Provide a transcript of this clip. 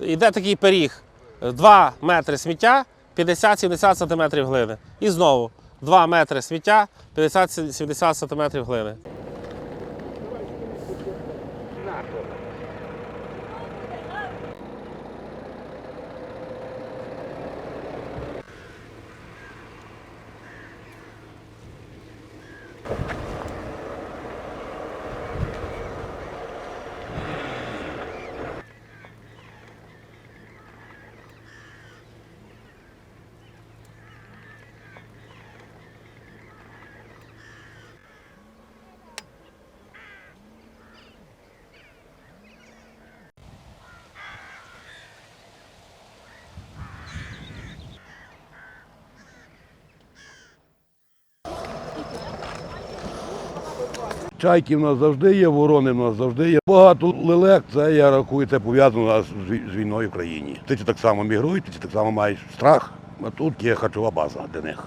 йде такий пиріг. 2 метри сміття, 50-70 см глини. І знову 2 метри сміття, 50-70 см глини. Чайки в нас завжди є, ворони в нас завжди є. Багато лелек, це я рахую, це пов'язано з війною в країні. Птиці так само мігрують, птиці так само мають страх, а тут є харчова база для них.